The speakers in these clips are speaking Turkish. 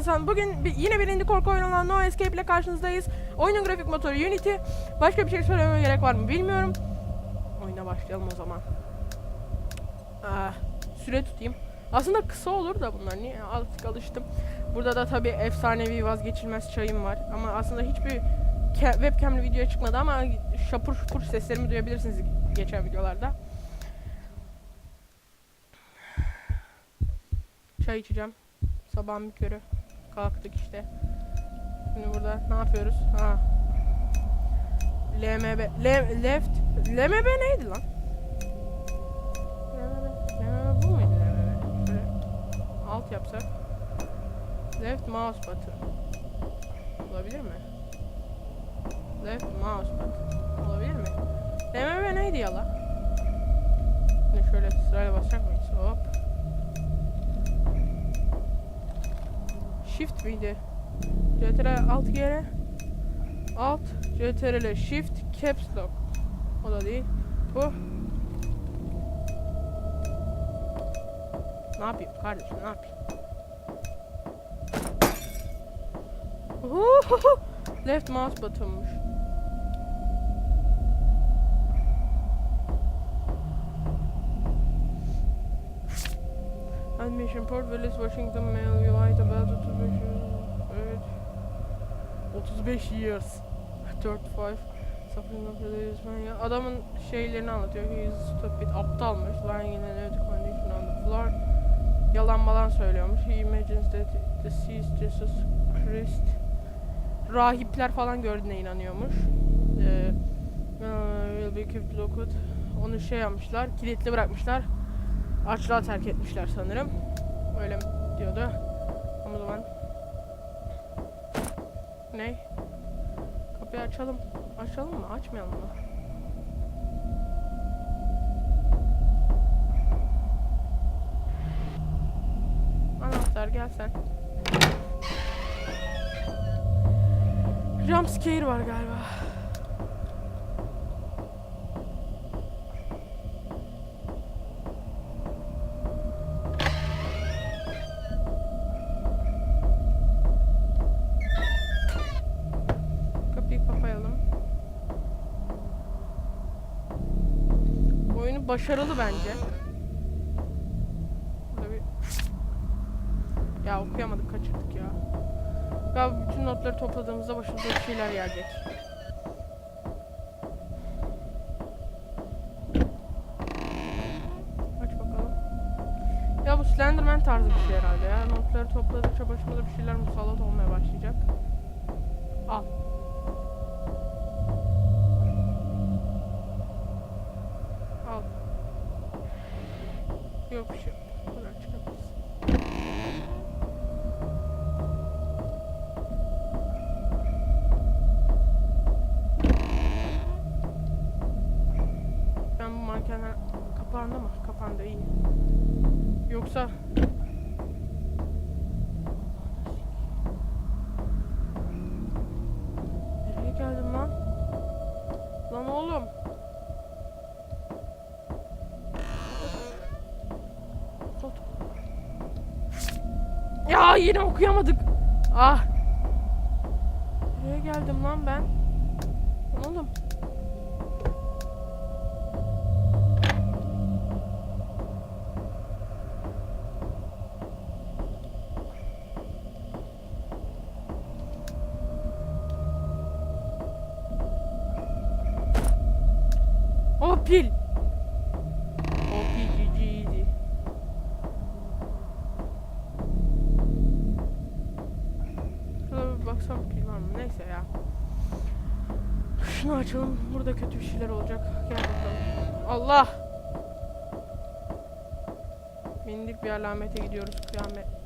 Yasan. Bugün yine bir indie korku oyunu olan No Escape ile karşınızdayız. Oyunun grafik motoru Unity. Başka bir şey söylememe gerek var mı bilmiyorum. Oyuna başlayalım o zaman. Ah, süre tutayım. Aslında kısa olur da bunlar. Niye? Artık alıştım. Burada da tabii efsanevi vazgeçilmez çayım var. Ama aslında hiçbir webcam'li video çıkmadı ama şapur şupur seslerimi duyabilirsiniz geçen videolarda. Çay içeceğim. Sabahın bir körü. Kalktık işte. Şimdi burada ne yapıyoruz? Ha. LMB. Le left. LMB neydi lan? LMB. LMB bu muydu LMB? Alt yapsak. Left mouse button. Olabilir mi? Left mouse button. Olabilir mi? LMB neydi ya lan? Şimdi şöyle sırayla basacak mıyız? Hop. Shift miydi? CTRL alt kere alt CTRL Shift Caps Lock o da değil bu ne yapayım kardeşim ne yapayım. Left mouse buttonmuş Admission Port Willis Washington Mail United about 35 years Evet. 35 years. 35 Suffering of religious man ya Adamın şeylerini anlatıyor. He is stupid. Aptalmış. Lying in an empty condition on the floor. Yalan malan söylüyormuş. He imagines that the sees Jesus Christ Rahipler falan gördüğüne inanıyormuş. Ee, uh, will be kept locked. Onu şey yapmışlar. Kilitli bırakmışlar Açlığa terk etmişler sanırım. Öyle diyordu. Ama zaman... Ne? Kapıyı açalım. Açalım mı? Açmayalım mı? Anahtar gel sen. Jump scare var galiba. Kapıyı kapayalım. Oyunu başarılı bence. Burada. Ya okuyamadık kaçırdık ya. Galiba bütün notları topladığımızda başımıza bir şeyler gelecek. Aç bakalım. Ya bu Slenderman tarzı bir şey herhalde ya. Notları topladıkça başımıza bir şeyler musallat olmaya başlayacak. Al. Yok bir. Yine okuyamadık. Ah. Nereye geldim lan ben? Neyse ya. Şunu açalım. Burada kötü bir şeyler olacak. Gel bakalım. Allah! Bindik bir alamete gidiyoruz. Kıyamet.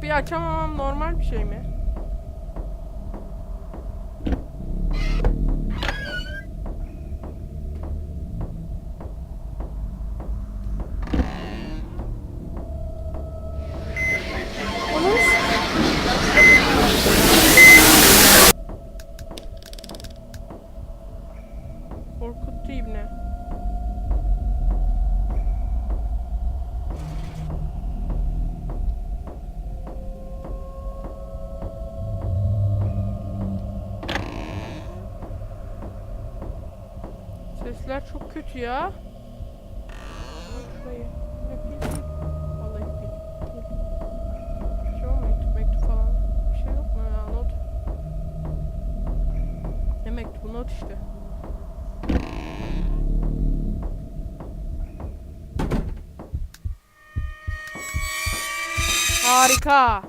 Kapıyı açamamam normal bir şey mi? Korkuttu ibne. Ya. Şurayı. Vallahi. Pil. Şey var mı? Mektup mektup falan. Bir şey yok mu ya? Not. Ne mektubu? Not işte. Harika.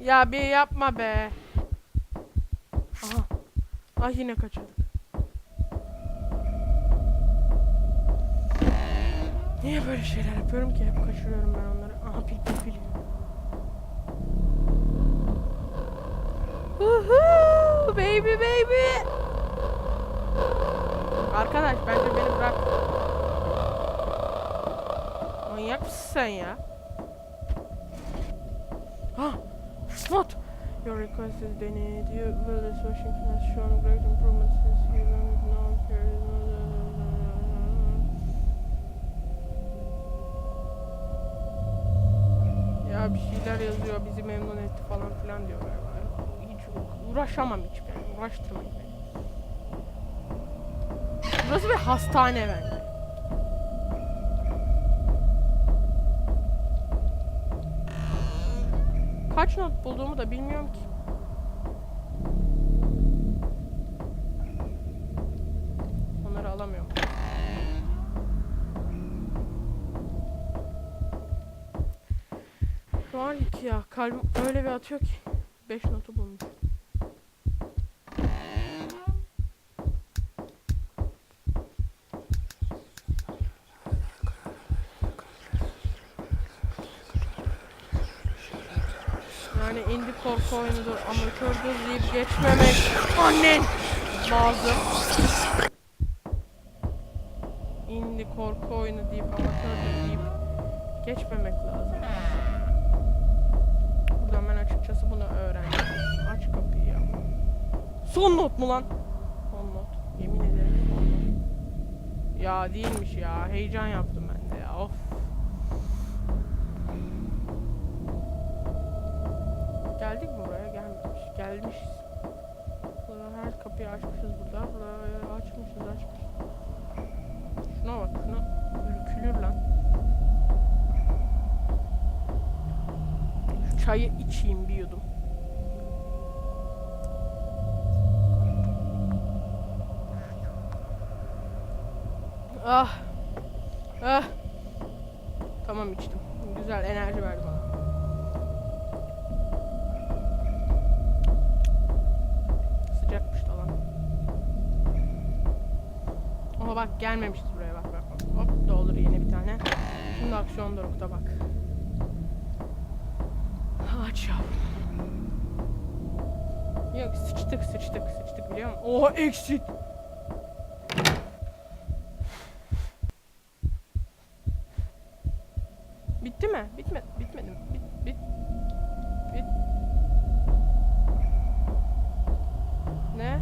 Ya bir yapma be. Aha. Ah yine kaçırdık. Niye böyle şeyler yapıyorum ki? Hep kaçırıyorum ben onları. Aha pil pil pil. Woohoo, baby baby. Arkadaş bence beni bırak. Manyak mısın sen ya? Ah, not. Your request is denied. You will this Washington has shown great improvements since you have known Ya bir şeyler yazıyor bizi memnun etti falan filan diyor galiba. Hiç uğraşamam hiç ben. Uğraştırmayın beni. Burası bir hastane bence. Kaç not bulduğumu da bilmiyorum ki. Onları alamıyorum. Şu an iki ya. Kalbim öyle bir atıyor ki. 5 notu bulmuş. Yani indie korku oyunudur. Amatördur deyip geçmemek annen lazım. Indie korku oyunu deyip amatördür deyip geçmemek lazım. Buradan ben açıkçası bunu öğrendim. Aç kapıyı ya. Son not mu lan? Son not. Yemin ederim. Ya değilmiş ya. Heyecan yaptım ben de ya. Of. Geldik mi buraya? Gelmemiş. Gelmişiz. Burada her kapıyı açmışız burada. Açmışız açmışız. Şuna bak şuna ürkülür lan. Şu çayı içeyim bir yudum. Ah. Ah. Tamam içtim. Güzel enerji verdi bana. Sıcakmış da lan. Oha bak gelmemişiz buraya bak bak. Hop doldur yeni bir tane. Şimdi aksiyon dorukta bak. Aç yavrum. Yok sıçtık sıçtık sıçtık biliyor musun? Oha exit. Bitti mi? Bitmedi. Bitmedi mi? Bit, bit, bit. Ne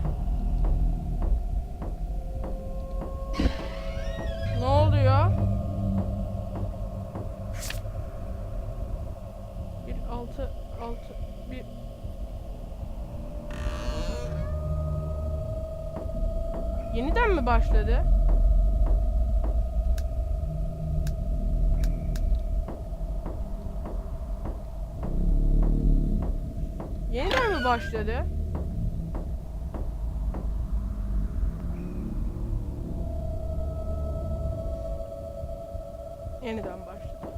Yeniden mi başladı? Yeniden mi başladı? Yeniden başladı.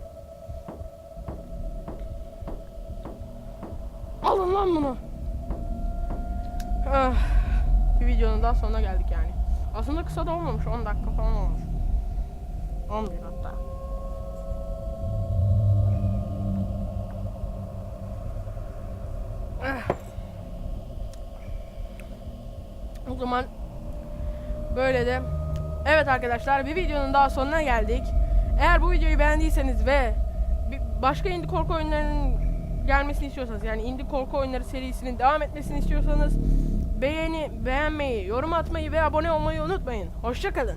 Alın lan bunu. Ah, bir videonun daha sonuna geldik yani. Aslında kısa da olmamış. 10 dakika falan olmuş. 11 hatta. Ah. O zaman böyle de Evet arkadaşlar bir videonun daha sonuna geldik. Eğer bu videoyu beğendiyseniz ve başka indie korku oyunlarının gelmesini istiyorsanız yani indie korku oyunları serisinin devam etmesini istiyorsanız beğeni, beğenmeyi, yorum atmayı ve abone olmayı unutmayın. Hoşçakalın.